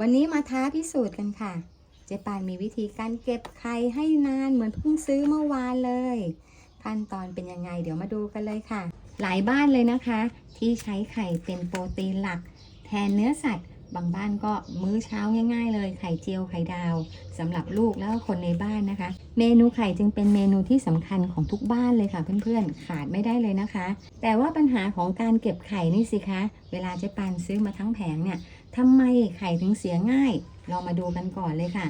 วันนี้มาท้าพิสูจน์กันค่ะ เจ๊ปานมีวิธีการเก็บไข่ให้นานเหมือนเพิ่งซื้อเมื่อวานเลย ขั้นตอนเป็นยังไงเดี๋ยวมาดูกันเลยค่ะ หลายบ้านเลยนะคะ ที่ใช้ไข่เป็นโปรตีนหลัก แทนเนื้อสัตว์บางบ้านก็มื้อเช้าง่าย ๆ เลยไข่เจียวไข่ดาวสำหรับลูกแล้วคนในบ้านนะคะ เมนูไข่จึงเป็นเมนูที่สำคัญของทุกบ้านเลยค่ะเพื่อนๆ ขาดไม่ได้เลยนะคะ แต่ว่าปัญหาของการเก็บไข่นี่สิคะ เวลาเจ๊ปานซื้อมาทั้งแผงเนี่ย ทำไมไข่ถึงเสียง่าย เรามาดูกันก่อนเลยค่ะ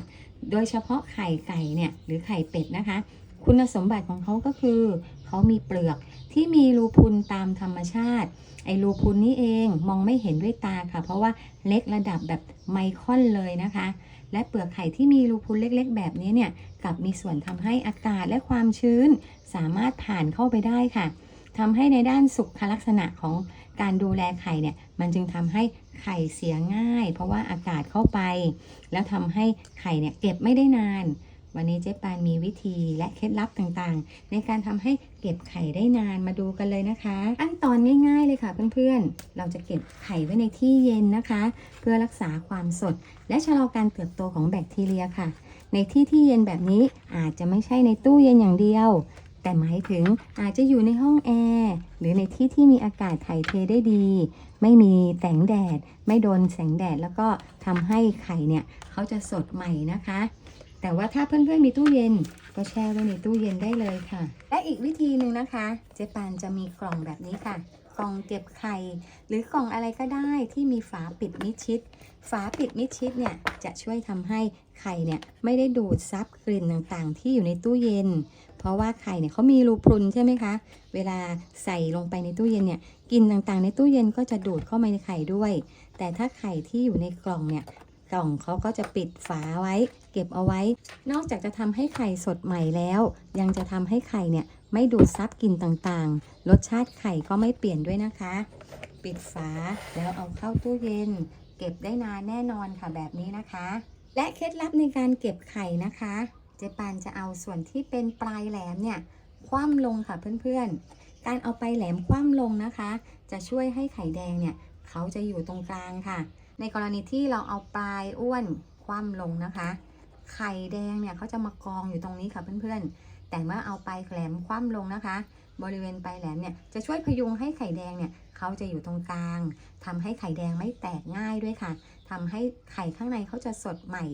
โดยเฉพาะไข่ไก่เนี่ยหรือไข่เป็ดนะคะ คุณสมบัติของเขาก็คือ เขามีเปลือกที่มีรูพุนตามธรรมชาติ ไอ้รูพุนนี้เองมองไม่เห็นด้วยตาค่ะ เพราะว่าเล็กระดับแบบไมครอนเลยนะคะ และเปลือกไข่ที่มีรูพุนเล็ก ๆ แบบนี้เนี่ยกลับมีส่วนทำให้อากาศและความชื้น สามารถผ่านเข้าไปได้ค่ะทำให้ในด้านสุขลักษณะของ การดูแลไข่เนี่ยมันจึงทำให้ไข่เสียง่าย เพราะว่าอากาศเข้าไป แล้วทำให้ไข่เนี่ยเก็บไม่ได้นาน วันนี้เจ๊ปานมีวิธีและเคล็ดลับต่างๆ ในการทำให้เก็บไข่ได้นานมาดูกันเลยนะคะขั้นตอนง่ายๆเลยค่ะเพื่อนๆ เราจะเก็บไข่ไว้ในที่เย็นนะคะ เพื่อรักษาความสด และชะลอการเติบโตของแบคทีเรียค่ะ ในที่ที่เย็นแบบนี้อาจจะไม่ใช่ในตู้เย็นอย่างเดียว แต่หมายถึงอาจจะอยู่ในห้องแอร์หรือในที่ที่มีอากาศถ่ายเทได้ดี ไม่มีแสงแดด ไม่โดนแสงแดดแล้วก็ทำให้ไข่เนี่ยเขาจะสดใหม่นะคะ แต่ว่าถ้าเพื่อนๆมีตู้เย็น ก็แช่ไว้ในตู้เย็นได้เลยค่ะ และอีกวิธีหนึ่งนะคะ เจ๊ปานจะมีกล่องแบบนี้ค่ะกล่องเก็บไข่ หรือกล่องอะไรก็ได้ที่มีฝาปิดมิดชิด ฝาปิดมิดชิดเนี่ยจะช่วยทำให้ไข่เนี่ยไม่ได้ดูดซับกลิ่นต่างๆ ที่อยู่ในตู้เย็น เพราะว่าไข่เนี่ยเขามีรูพรุนใช่ไหมคะ เวลาใส่ลงไปในตู้เย็นเนี่ยกลิ่นต่างๆ ในตู้เย็นก็จะดูดเข้ามาในไข่ด้วย แต่ถ้าไข่ที่อยู่ในกล่องเนี่ยกล่องเขาก็จะปิดฝาไว้ เก็บเอาไว้ นอกจากจะทำให้ไข่สดใหม่แล้ว ยังจะทำให้ไข่เนี่ยไม่ดูดซับกลิ่นต่างๆ รสชาติไข่ก็ไม่เปลี่ยนด้วยนะคะ ปิดฝาแล้วเอาเข้าตู้เย็น เก็บได้นานแน่นอนค่ะแบบนี้นะคะ และเคล็ดลับในการเก็บไข่นะคะ เจ๊ปานจะเอาส่วนที่เป็นปลายแหลมเนี่ยคว่ำลงค่ะเพื่อนๆ การเอาไปลายแหลมคว่ำลงนะคะ จะช่วยให้ไข่แดงเนี่ยเขาจะอยู่ตรงกลางค่ะ ในกรณีที่เราเอาปลายอ้วนคว่ำลงนะคะ ไข่แดงเนี่ยเขาจะมากองอยู่ตรงนี้ค่ะเพื่อนๆ แต่เมื่อเอาปลายแหลมคว่ำลงนะคะ บริเวณปลายแหลมเนี่ยจะช่วยพยุงให้ไข่แดงเนี่ยเขาจะอยู่ตรงกลางทำให้ไข่แดงไม่แตกง่ายด้วยค่ะทำให้ไข่ข้างในเขาจะสดใหม่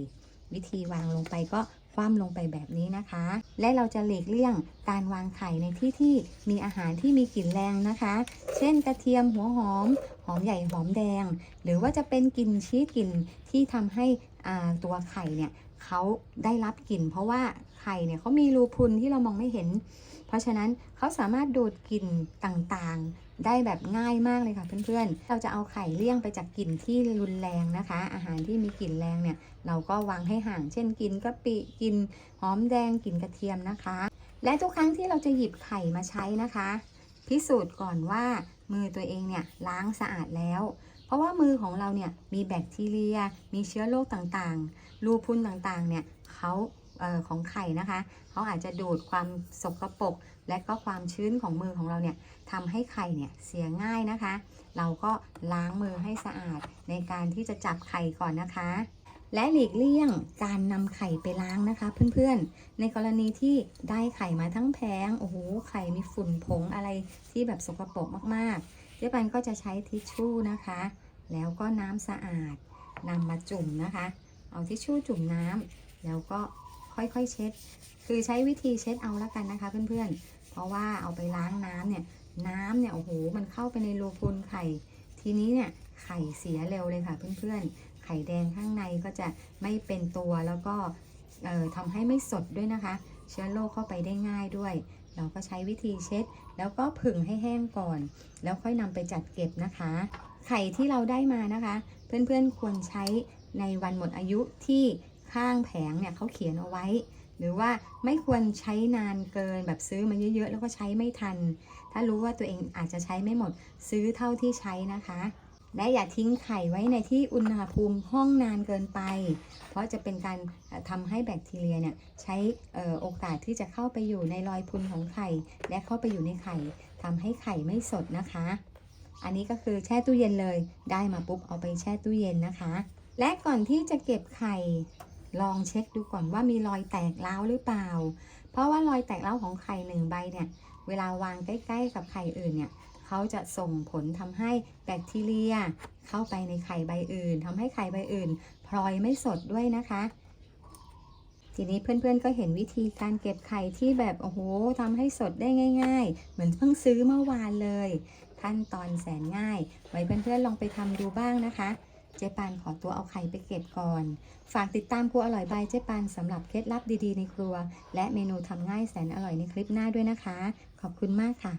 วิธีวางลงไปก็ ว่ำลงไปแบบนี้นะคะ และเราจะหลีกเลี่ยงการวางไข่ในที่ที่มีอาหารที่มีกลิ่นแรงนะคะ เช่นกระเทียมหัวหอม หอมใหญ่หอมแดง หรือว่าจะเป็นกลิ่นชีสกลิ่นที่ทำให้ตัวไข่เนี่ย เขาได้รับกลิ่น เพราะว่าไข่เนี่ยเขามีรูพุนที่เรามองไม่เห็น เพราะฉะนั้นเขาสามารถดูดกลิ่นต่างๆ ได้แบบง่ายมากเลยค่ะเพื่อนๆ เราจะเอาไข่เลี่ยงไปจากกลิ่นที่รุนแรงนะคะ อาหารที่มีกลิ่นแรงเนี่ยเราก็วางให้ห่าง เช่นกลิ่นกะปิกลิ่นหอมแดงกลิ่นกระเทียมนะคะ และทุกครั้งที่เราจะหยิบไข่มาใช้นะคะ พิสูจน์ก่อนว่ามือตัวเองเนี่ยล้างสะอาดแล้ว เพราะว่ามือของเราเนี่ยมีแบคทีเรีย มีเชื้อโรคต่างๆ รูพุนต่างๆ เนี่ยเขาเออของไข่นะคะ เขาอาจจะดูดความสกปรกและก็ความชื้นของมือของเราเนี่ยทำให้ไข่เนี่ยเสียง่ายนะคะ เราก็ล้างมือให้สะอาดในการที่จะจับไข่ก่อนนะคะ และหลีกเลี่ยงการนำไข่ไปล้างนะคะ เพื่อนๆ ในกรณีที่ได้ไข่มาทั้งแผงโอ้โหไข่มีฝุ่นผงอะไรที่แบบสกปรกมากๆ เจ๊ปันก็จะใช้ทิชชู่นะคะ แล้วก็น้ำสะอาดนำมาจุ่มนะคะ เอาทิชชู่จุ่มน้ำแล้วก็ค่อยๆเช็ด คือใช้วิธีเช็ดเอาละกันนะคะ เพื่อนๆ เพราะว่าเอาไปล้างน้ำเนี่ยน้ำเนี่ยโอ้โหมันเข้าไปในรูพุนไข่ ทีนี้เนี่ยไข่เสียเร็วเลยค่ะเพื่อนๆ ไข่แดงข้างในก็จะไม่เป็นตัวแล้วก็เอ่อทำให้ไม่สดด้วยนะคะ เชื้อโรคเข้าไปได้ง่ายด้วย เราก็ใช้วิธีเช็ด แล้วก็ผึ่งให้แห้งก่อน แล้วค่อยนำไปจัดเก็บนะคะ ไข่ที่เราได้มานะคะ เพื่อนๆควรใช้ในวันหมดอายุที่ข้างแผงเนี่ยเขาเขียนเอาไว้ หรือว่าไม่ควรใช้นานเกินแบบซื้อมาเยอะๆ แล้วก็ใช้ไม่ทัน ถ้ารู้ว่าตัวเองอาจจะใช้ไม่หมดซื้อเท่าที่ใช้นะคะ และอย่าทิ้งไข่ไว้ในที่อุณหภูมิห้องนานเกินไป เพราะจะเป็นการเอ่อทำให้แบคทีเรียเนี่ยใช้โอกาสที่จะเข้าไปอยู่ในรอยพุนของไข่ และเข้าไปอยู่ในไข่ทำให้ไข่ไม่สดนะคะ อันนี้ก็คือแช่ตู้เย็นเลย ได้มาปุ๊บเอาไปแช่ตู้เย็นนะคะ และก่อนที่จะเก็บไข่ลองเช็คดูก่อนว่ามีรอยแตกร้าหรือเปล่า เพราะว่ารอยแตกร้าของไข่หนึ่งใบเนี่ย เวลาวางใกล้ ๆ กับไข่อื่นเนี่ย เขาจะส่งผลทำให้แบคทีเรีย เข้าไปในไข่ใบอื่นทำให้ไข่ใบอื่น พลอยไม่สดด้วยนะคะ ทีนี้เพื่อนๆก็เห็นวิธีการเก็บไข่ที่แบบโอ้โหทำให้สดได้ง่าย ๆ เหมือนเพิ่งซื้อเมื่อวานเลย ขั้นตอนแสนง่าย ไว้เพื่อนๆลองไปทำดูบ้างนะคะเจ๊ปานขอตัวเอาไข่ไปเก็บก่อน ฝากติดตามครัวอร่อยบายเจ๊ปานสำหรับเคล็ดลับดีๆในครัว และเมนูทำง่ายแสนอร่อยในคลิปหน้าด้วยนะคะ ขอบคุณมากค่ะ